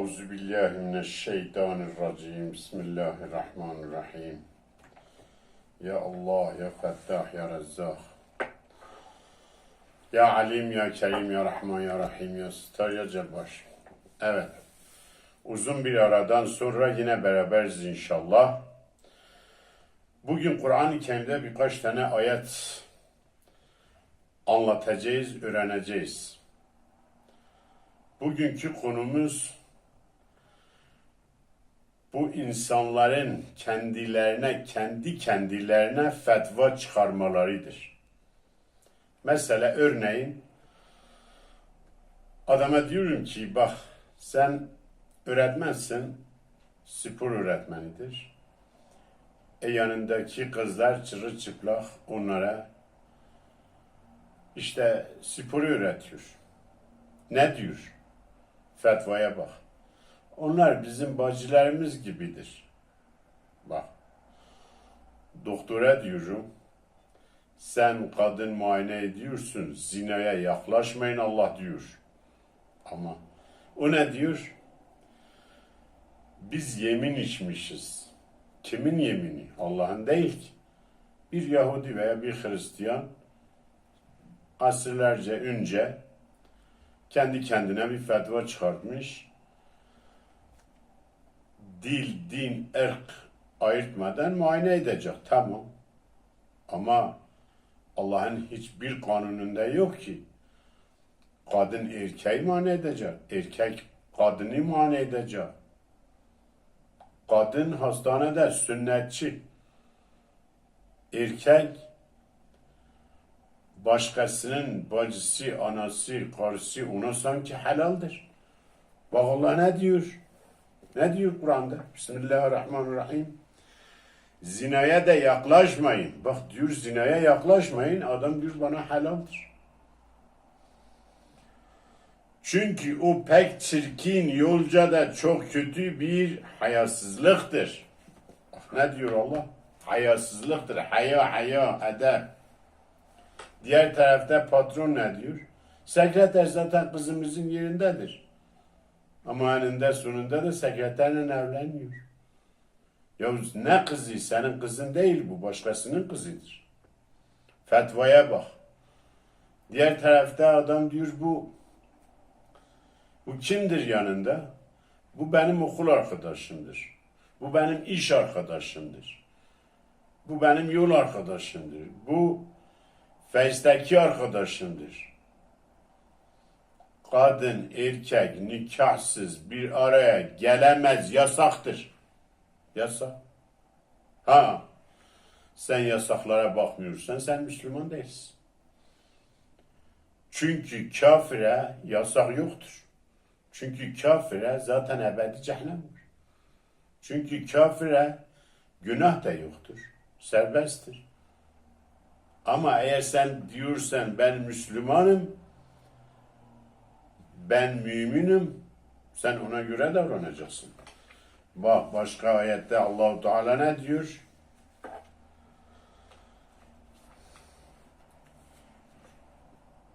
Euzu billahi mineşşeytanirracim. Bismillahirrahmanirrahim. Ya Allah, ya Fettah, ya Rezzak. Ya Alim, ya Kerim, ya Rahman, ya Rahim, ya Star, ya Cebbar. Evet. Uzun bir aradan sonra yine beraberiz inşallah. Bugün Kur'an-ı Kerim'de birkaç tane ayet anlatacağız, öğreneceğiz. Bugünkü konumuz bu insanların kendilerine, kendi kendilerine fetva çıkarmalarıdır. Mesela örneğin adama diyorum ki bak sen öğretmensin, spor öğretmenidir. E yanındaki kızlar çırılçıplak onlara işte sporu öğretiyor. Ne diyor? Fetvaya bak. Onlar bizim bacılarımız gibidir. Bak. Doktora diyorum. Sen kadın muayene ediyorsun. Zinaya yaklaşmayın Allah diyor. Ama o ne diyor? Biz yemin içmişiz. Kimin yemini? Allah'ın değil ki. Bir Yahudi veya bir Hristiyan asırlarca önce kendi kendine bir fetva çıkartmış. Dil, din, ırk ayırtmadan muayene edecek. Tamam. Ama Allah'ın hiçbir kanununda yok ki kadın erkeği muayene edecek. Erkek kadını muayene edecek. Kadın hastanede sünnetçi. Erkek başkasının bacısı, anası, karısı ona sanki helaldir. Bak Allah ne diyor? Ne diyor Kur'an'da? Bismillahirrahmanirrahim. Zinaya da yaklaşmayın. Bak diyor zinaya yaklaşmayın. Adam diyor bana helaldir. Çünkü o pek çirkin yolca da çok kötü bir hayasızlıktır. Ne diyor Allah? Hayasızlıktır. Haya, haya, edep. Diğer tarafta patron ne diyor? Sekreter zaten kızımızın yerindedir. Ama eninde sonunda da sekreterle evleniyor. Ya ne kızı? Senin kızın değil bu. Başkasının kızıdır. Fetvaya bak. Diğer tarafta adam diyor bu bu kimdir yanında? Bu benim okul arkadaşımdır. Bu benim iş arkadaşımdır. Bu benim yol arkadaşımdır. Bu Face'deki arkadaşımdır. Kadın, erkek nikahsız bir araya gelemez, yasaktır. Yasak. Ha, sen yasaklara bakmıyorsan sen Müslüman değilsin. Çünkü kafire yasak yoktur. Çünkü kafire zaten ebedi cehennem var. Çünkü kafire günah da yoktur. Serbesttir. Ama eğer sen diyorsan ben Müslümanım, ben müminim, sen ona göre davranacaksın. Bak başka ayette Allahu Teala ne diyor?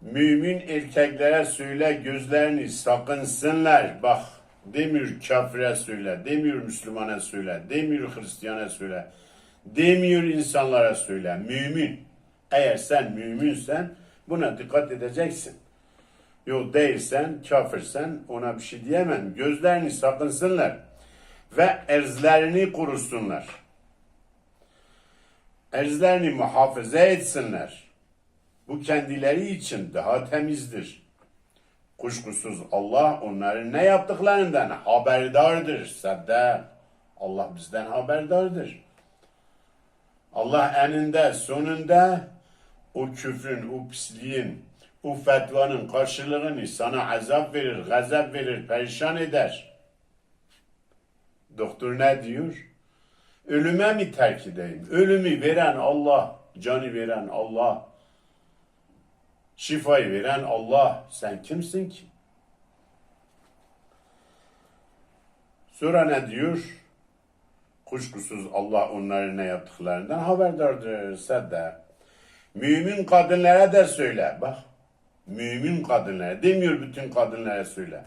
Mümin erkeklere söyle gözlerini sakınsınlar. Bak demiyor kafire söyle, demiyor Müslümana söyle, demiyor Hristiyana söyle, demiyor insanlara söyle. Mümin. Eğer sen müminsen buna dikkat edeceksin. Yok değilsen, kafirsen ona bir şey diyemem. Gözlerini sakınsınlar ve erzlerini kurusunlar. Erzlerini muhafaza etsinler. Bu kendileri için daha temizdir. Kuşkusuz Allah onların ne yaptıklarından haberdardır. Sadda Allah bizden haberdardır. Allah eninde sonunda o küfrün, o pisliğin, o fetvanın karşılığını sana azap verir, gazap verir, perişan eder. Doktor ne diyor? Ölüme mi terk edeyim? Ölümü veren Allah, canı veren Allah, şifayı veren Allah. Sen kimsin ki? Sonra ne diyor? Kuşkusuz Allah onların ne yaptıklarından haberdardır. Sadda. Mümin kadınlara da söyle. Bak. Mümin kadınlara. Demiyor bütün kadınlara söyle.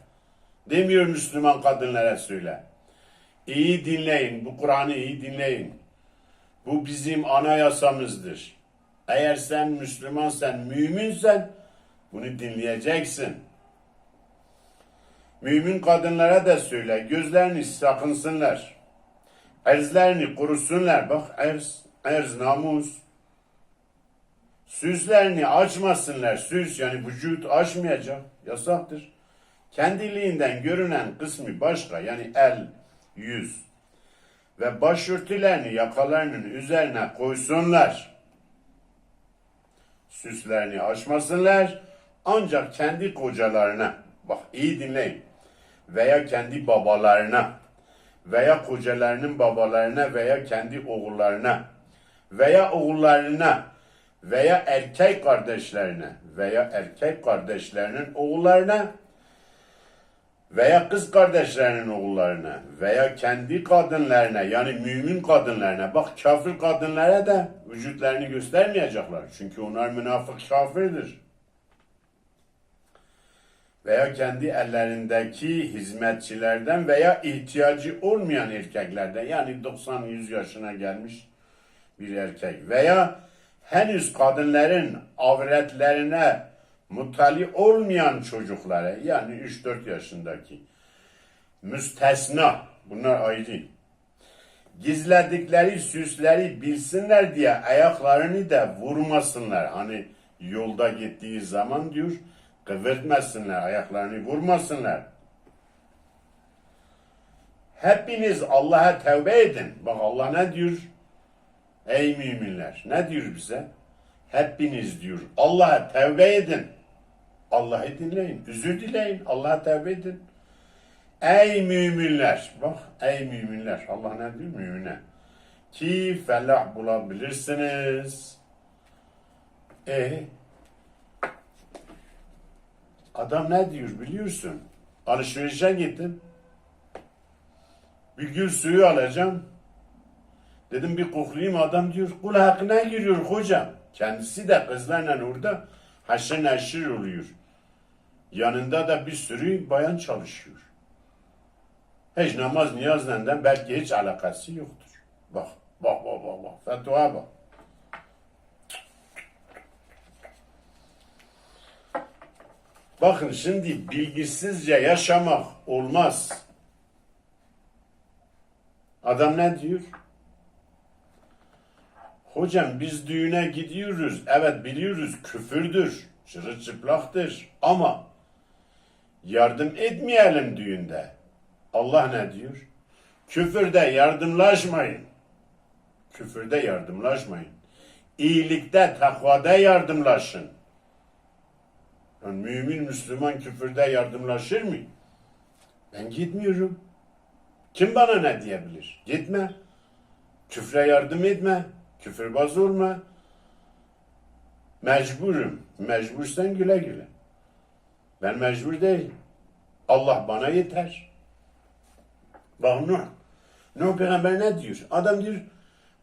Demiyor Müslüman kadınlara söyle. İyi dinleyin, bu Kur'an'ı iyi dinleyin. Bu bizim anayasamızdır. Eğer sen Müslümansan, müminsen bunu dinleyeceksin. Mümin kadınlara da söyle, gözlerini sakınsınlar. Erzlerini kurusunlar. Bak erz, erz namus. Süslerini açmasınlar. Süs yani vücut açmayacak. Yasaktır. Kendiliğinden görünen kısmı başka yani el, yüz ve başörtülerini yakalarının üzerine koysunlar. Süslerini açmasınlar ancak kendi kocalarına bak iyi dinleyin veya kendi babalarına veya kocalarının babalarına veya kendi oğullarına veya oğullarına veya erkek kardeşlerine veya erkek kardeşlerinin oğullarına veya kız kardeşlerinin oğullarına veya kendi kadınlarına yani mümin kadınlarına bak kafir kadınlara da vücutlarını göstermeyecekler. Çünkü onlar münafık kafirdir. Veya kendi ellerindeki hizmetçilerden veya ihtiyacı olmayan erkeklerden yani 90-100 yaşına gelmiş bir erkek veya henüz kadınların avretlerine muttali olmayan çocuklara yani 3-4 yaşındaki müstesna bunlar ayrı gizledikleri süsleri bilsinler diye ayaklarını da vurmasınlar. Hani yolda gittiği zaman diyor kıvırtmasınlar, ayaklarını vurmasınlar. Hepiniz Allah'a tevbe edin. Bak Allah ne diyor? Ey müminler ne diyor bize? Hepiniz diyor Allah'a tevbe edin. Allah'ı dinleyin, özür dileyin, Allah'a tevbe edin. Ey müminler, bak ey müminler, Allah ne diyor mümine? Ki felah bulabilirsiniz. E adam ne diyor biliyorsun? Alışverişe gittim. Bir gül suyu alacağım. Dedim bir koklayayım adam diyor kul hakkına giriyor hocam. Kendisi de kızlarla orada haşır neşir oluyor. Yanında da bir sürü bayan çalışıyor. Hiç namaz niyazla belki hiç alakası yoktur. Bak, bak, bak, bak, bak. Fetva bak. Bakın şimdi bilgisizce yaşamak olmaz. Adam ne diyor? Hocam biz düğüne gidiyoruz. Evet biliyoruz küfürdür, çırılçıplaktır ama yardım etmeyelim düğünde. Allah ne diyor? Küfürde yardımlaşmayın. Küfürde yardımlaşmayın. İyilikte, takvada yardımlaşın. Yani mümin, Müslüman küfürde yardımlaşır mı? Ben gitmiyorum. Kim bana ne diyebilir? Gitme. Küfre yardım etme. Küfürbaz olma. Mecburum. Mecbursan güle güle. Ben mecbur değilim. Allah bana yeter. Bak Nuh. Nuh peygamber ne diyor? Adam diyor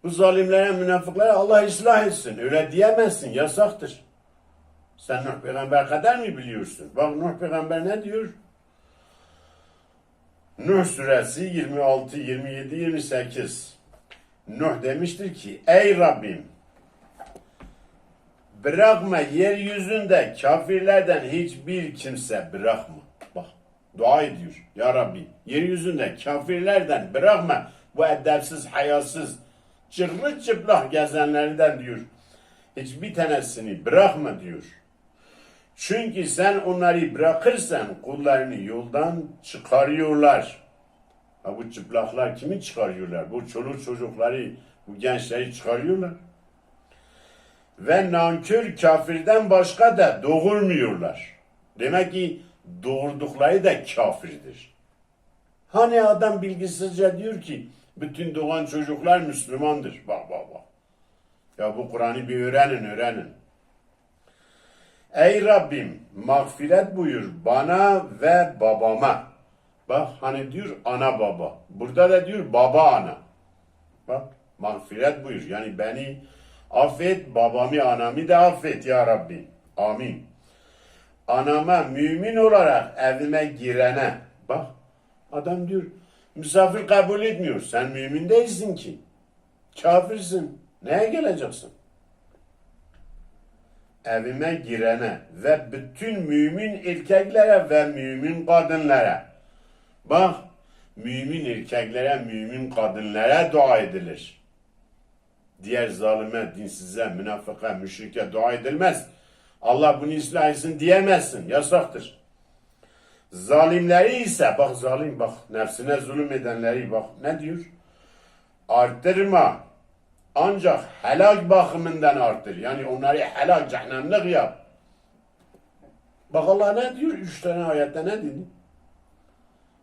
bu zalimlere, münafıklara Allah ıslah etsin. Öyle diyemezsin. Yasaktır. Sen Nuh peygamber kadar mı biliyorsun? Bak Nuh peygamber ne diyor? Nuh suresi 26, 27, 28. Nuh demiştir ki ey Rabbim bırakma yeryüzünde kafirlerden hiçbir kimse bırakma. Bak dua ediyor ya Rabbi yeryüzünde kafirlerden bırakma bu edepsiz hayasız çırrı çıplak gezenlerden diyor. Hiçbir tanesini bırakma diyor. Çünkü sen onları bırakırsan kullarını yoldan çıkarıyorlar. Ha bu çıplaklar kimi çıkarıyorlar? Bu çoluk çocukları, bu gençleri çıkarıyorlar. Ve nankör kafirden başka da doğurmuyorlar. Demek ki doğurdukları da kafirdir. Hani adam bilgisizce diyor ki bütün doğan çocuklar Müslümandır. Bak bak bak. Ya bu Kur'an'ı bir öğrenin öğrenin. Ey Rabbim mağfiret buyur bana ve babama. Bak hani diyor ana baba. Burada da diyor baba ana. Bak mağfiret buyur. Yani beni affet, babamı anamı da affet ya Rabbi. Amin. Anama mümin olarak evime girene Bak adam diyor misafir kabul etmiyor. Sen mümin değilsin ki. Kafirsin. Neye geleceksin? Evime girene ve bütün mümin erkeklere ve mümin kadınlara. Bak mümin erkeklere, mümin kadınlara dua edilir. Diğer zalime, dinsize, münafıka, müşrike dua edilmez. Allah bunu ıslah etsin diyemezsin. Yasaktır. Zalimleri ise bak zalim bak nefsine zulüm edenleri bak ne diyor? Arttırma. Ancak helak bakımından arttır. Yani onları helak cehennemlik yap. Bak Allah ne diyor? Üç tane ayette ne dedi?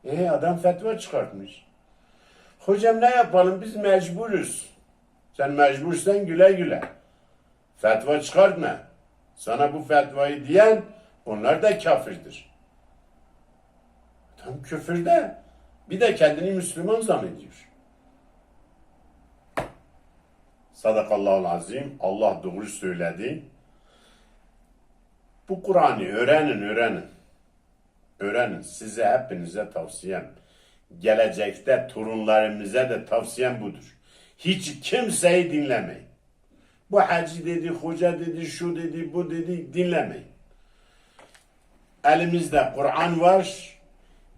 E adam fetva çıkartmış. Hocam ne yapalım biz mecburuz. Sen mecbursan güle güle. Fetva çıkartma. Sana bu fetvayı diyen onlar da kafirdir. Tam küfürde. Bir de kendini Müslüman zannediyor. Sadakallahu azim. Allah doğru söyledi. Bu Kur'an'ı öğrenin, öğrenin. Öğrenin. Size hepinize tavsiyem. Gelecekte torunlarımıza da tavsiyem budur. Hiç kimseyi dinlemeyin. Bu hacı dedi, hoca dedi, şu dedi, bu dedi dinlemeyin. Elimizde Kur'an var,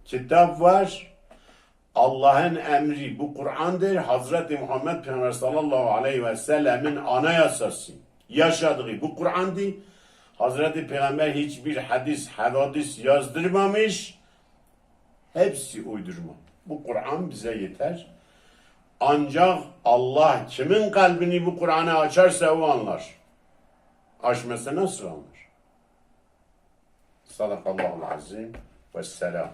kitap var. Allah'ın emri bu Kur'an'dır. Hazreti Muhammed Peygamber sallallahu aleyhi ve sellemin anayasası. Yaşadığı bu Kur'an'dır. Hazreti Peygamber hiçbir hadis, hadis yazdırmamış. Hepsi uydurma. Bu Kur'an bize yeter. Ancak Allah kimin kalbini bu Kur'an'a açarsa o anlar. Açmasa nasıl anlar? Sadakallahu azim ve selam.